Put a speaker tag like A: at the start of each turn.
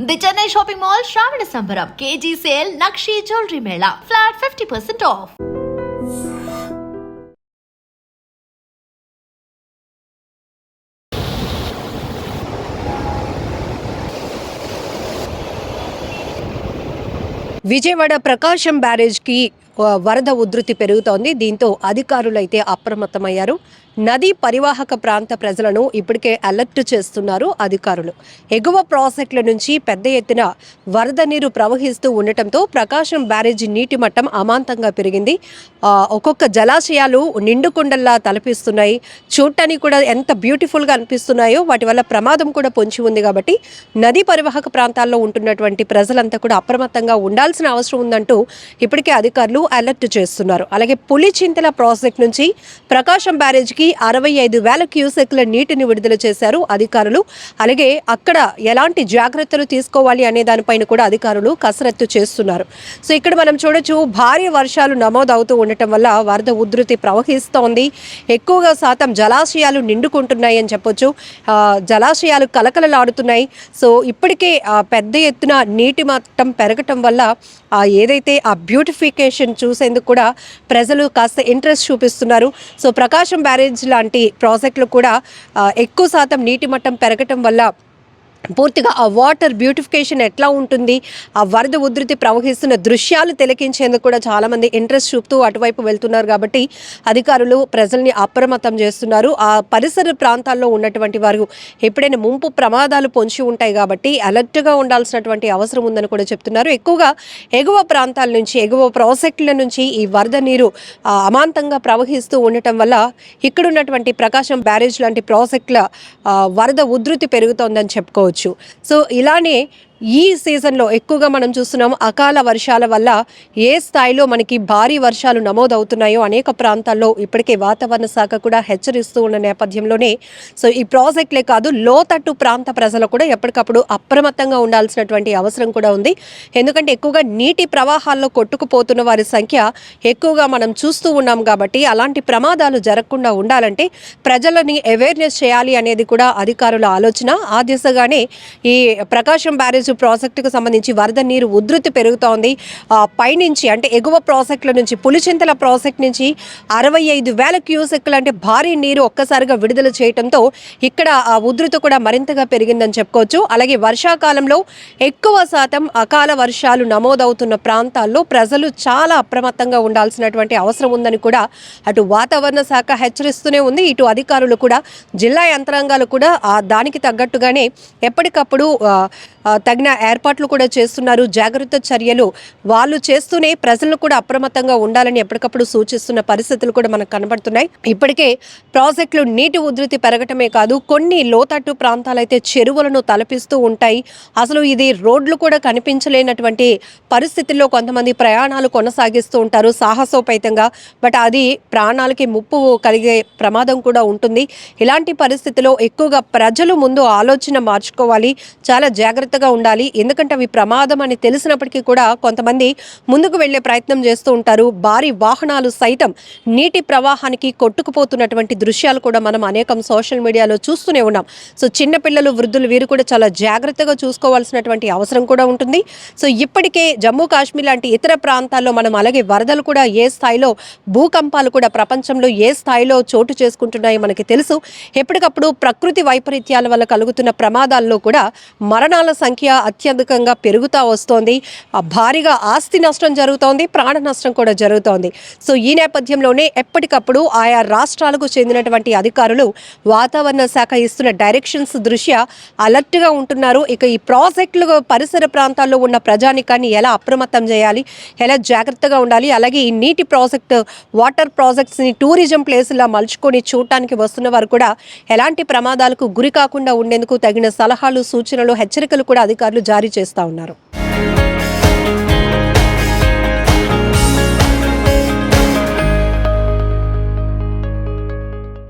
A: The Chennai shopping mall శ్రావణ సంబరం KG sale నక్షి jewellery Mela flat fifty percent off
B: Vijayawada Prakasam బ్యారేజ్కి వరద ఉధృతి పెరుగుతోంది. దీంతో అధికారులైతే అప్రమత్తమయ్యారు. నదీ పరివాహక ప్రాంత ప్రజలను ఇప్పటికే అలర్ట్ చేస్తున్నారు అధికారులు. ఎగువ ప్రాజెక్టుల నుంచి పెద్ద ఎత్తున వరద నీరు ప్రవహిస్తూ ఉండటంతో ప్రకాశం బ్యారేజీ నీటి మట్టం అమాంతంగా పెరిగింది. ఒక్కొక్క జలాశయాలు నిండుకుండల్లా తలపిస్తున్నాయి. చూడటానికి కూడా ఎంత బ్యూటిఫుల్గా అనిపిస్తున్నాయో వాటి వల్ల ప్రమాదం కూడా పొంచి ఉంది కాబట్టి నదీ పరివాహక ప్రాంతాల్లో ఉంటున్నటువంటి ప్రజలంతా కూడా అప్రమత్తంగా ఉండాల్సిన అవసరం ఉందంటూ ఇప్పటికే అధికారులు అలర్ట్ చేస్తున్నారు. అలాగే పులిచింతల ప్రాజెక్ట్ నుంచి ప్రకాశం బ్యారేజ్కి అరవై ఐదు వేల క్యూసెక్ల నీటిని విడుదల చేశారు అధికారులు. అలాగే అక్కడ ఎలాంటి జాగ్రత్తలు తీసుకోవాలి అనే దానిపైన కూడా అధికారులు కసరత్తు చేస్తున్నారు. సో ఇక్కడ మనం చూడొచ్చు భారీ వర్షాలు నమోదవుతూ ఉండటం వల్ల వరద ఉధృతి ప్రవహిస్తోంది. ఎక్కువగా శాతం జలాశయాలు నిండుకుంటున్నాయి అని చెప్పొచ్చు జలాశయాలు కలకలలాడుతున్నాయి. సో ఇప్పటికే పెద్ద ఎత్తున నీటి మట్టం పెరగటం వల్ల ఏదైతే ఆ బ్యూటిఫికేషన్ చూసేందుకు కూడా ప్రజలు కాస్త ఇంట్రెస్ట్ చూపిస్తున్నారు. సో ప్రకాశం బ్యారేజ్ లాంటి ప్రాజెక్టులు కూడా ఎక్కువ శాతం నీటి మట్టం పెరగటం వల్ల పూర్తిగా ఆ వాటర్ బ్యూటిఫికేషన్ ఎట్లా ఉంటుంది ఆ వరద ఉధృతి ప్రవహిస్తున్న దృశ్యాలు తిలకించేందుకు కూడా చాలామంది ఇంట్రెస్ట్ చూపుతూ అటువైపు వెళ్తున్నారు కాబట్టి అధికారులు ప్రజల్ని అప్రమత్తం చేస్తున్నారు. ఆ పరిసర ప్రాంతాల్లో ఉన్నటువంటి వారు ఎప్పుడైనా ముంపు ప్రమాదాలు పొంచి ఉంటాయి కాబట్టి అలర్ట్గా ఉండాల్సినటువంటి అవసరం ఉందని కూడా చెప్తున్నారు. ఎక్కువగా ఎగువ ప్రాంతాల నుంచి ఎగువ ప్రాజెక్టుల నుంచి ఈ వరద నీరు అమాంతంగా ప్రవహిస్తూ ఉండటం వల్ల ఇక్కడున్నటువంటి ప్రకాశం బ్యారేజ్ లాంటి ప్రాజెక్టుల వరద ఉధృతి పెరుగుతోందని చెప్పుకోవచ్చు. సో ఇలానే ఈ సీజన్లో ఎక్కువగా మనం చూస్తున్నాం అకాల వర్షాల వల్ల ఏ స్థాయిలో మనకి భారీ వర్షాలు నమోదవుతున్నాయో అనేక ప్రాంతాల్లో ఇప్పటికే వాతావరణ శాఖ కూడా హెచ్చరిస్తూ ఉన్న నేపథ్యంలోనే. సో ఈ ప్రాజెక్టులే కాదు లోతట్టు ప్రాంత ప్రజలు కూడా ఎప్పటికప్పుడు అప్రమత్తంగా ఉండాల్సినటువంటి అవసరం కూడా ఉంది. ఎందుకంటే ఎక్కువగా నీటి ప్రవాహాల్లో కొట్టుకుపోతున్న వారి సంఖ్య ఎక్కువగా మనం చూస్తూ ఉన్నాం కాబట్టి అలాంటి ప్రమాదాలు జరగకుండా ఉండాలంటే ప్రజలని అవేర్నెస్ చేయాలి అనేది కూడా అధికారుల ఆలోచన. ఆ దిశగానే ఈ ప్రకాశం బ్యారేజ్ ప్రాజెక్టుకు సంబంధించి వరద నీరు ఉధృతి పెరుగుతోంది. ఆ, పైనుంచి అంటే ఎగువ ప్రాజెక్టుల నుంచి పులిచింతల ప్రాజెక్ట్ నుంచి అరవై ఐదు వేల క్యూసెక్లు అంటే భారీ నీరు ఒక్కసారిగా విడుదల చేయడంతో ఇక్కడ ఆ ఉధృతి కూడా మరింతగా పెరిగిందని చెప్పుకోవచ్చు. అలాగే వర్షాకాలంలో ఎక్కువ శాతం అకాల వర్షాలు నమోదవుతున్న ప్రాంతాల్లో ప్రజలు చాలా అప్రమత్తంగా ఉండాల్సినటువంటి అవసరం ఉందని కూడా అటు వాతావరణ శాఖ హెచ్చరిస్తూనే ఉంది. ఇటు అధికారులు కూడా జిల్లా యంత్రాంగాలు కూడా దానికి తగ్గట్టుగానే ఎప్పటికప్పుడు తగిన తగిన ఏర్పాట్లు కూడా చేస్తున్నారు. జాగ్రత్త చర్యలు వాళ్ళు చేస్తూనే ప్రజలను కూడా అప్రమత్తంగా ఉండాలని ఎప్పటికప్పుడు సూచిస్తున్న పరిస్థితులు కూడా మనకు కనబడుతున్నాయి. ఇప్పటికే ప్రాజెక్టులు నీటి ఉధృతి పెరగటమే కాదు కొన్ని లోతట్టు ప్రాంతాలైతే చెరువులను తలపిస్తూ ఉంటాయి. అసలు ఇది రోడ్లు కూడా కనిపించలేనటువంటి పరిస్థితుల్లో కొంతమంది ప్రయాణాలు కొనసాగిస్తూ ఉంటారు సాహసోపేతంగా. బట్ అది ప్రాణాలకి ముప్పు కలిగే ప్రమాదం కూడా ఉంటుంది. ఇలాంటి పరిస్థితిలో ఎక్కువగా ప్రజలు ముందు ఆలోచన మార్చుకోవాలి. చాలా జాగ్రత్తగా ఉండాలి. ఎందుకంటే అవి ప్రమాదం అని తెలిసినప్పటికీ కూడా కొంతమంది ముందుకు వెళ్ళే ప్రయత్నం చేస్తూ ఉంటారు. భారీ వాహనాలు సైతం నీటి ప్రవాహానికి కొట్టుకుపోతున్నటువంటి దృశ్యాలు కూడా మనం అనేకం సోషల్ మీడియాలో చూస్తూనే ఉన్నాం. సో చిన్నపిల్లలు వృద్ధులు వీరు కూడా చాలా జాగ్రత్తగా చూసుకోవాల్సినటువంటి అవసరం కూడా ఉంటుంది. సో ఇప్పటికే జమ్మూ కాశ్మీర్ లాంటి ఇతర ప్రాంతాల్లో మనం అలాగే వరదలు కూడా ఏ స్థాయిలో భూకంపాలు కూడా ప్రపంచంలో ఏ స్థాయిలో చోటు చేసుకుంటున్నాయో మనకి తెలుసు. ఎప్పటికప్పుడు ప్రకృతి వైపరీత్యాల వల్ల కలుగుతున్న ప్రమాదాల్లో కూడా మరణాల సంఖ్య అత్యధికంగా పెరుగుతూ వస్తోంది. ఆ భారీగా ఆస్తి నష్టం జరుగుతోంది ప్రాణ నష్టం కూడా జరుగుతోంది. సో ఈ నేపథ్యంలోనే ఎప్పటికప్పుడు ఆయా రాష్ట్రాలకు చెందినటువంటి అధికారులు వాతావరణ శాఖ ఇస్తున్న డైరెక్షన్స్ దృష్ట్యా అలర్ట్గా ఉంటున్నారు. ఇక ఈ ప్రాజెక్టులు పరిసర ప్రాంతాల్లో ఉన్న ప్రజానికాన్ని ఎలా అప్రమత్తం చేయాలి ఎలా జాగ్రత్తగా ఉండాలి అలాగే ఈ నీటి ప్రాజెక్ట్ వాటర్ ప్రాజెక్ట్స్ని టూరిజం ప్లేస్లా మలుచుకొని చూడటానికి వస్తున్న వారు కూడా ఎలాంటి ప్రమాదాలకు గురి కాకుండా ఉండేందుకు తగిన సలహాలు సూచనలు హెచ్చరికలు కూడా అధికారులు జారీ చేస్తా ఉన్నారు.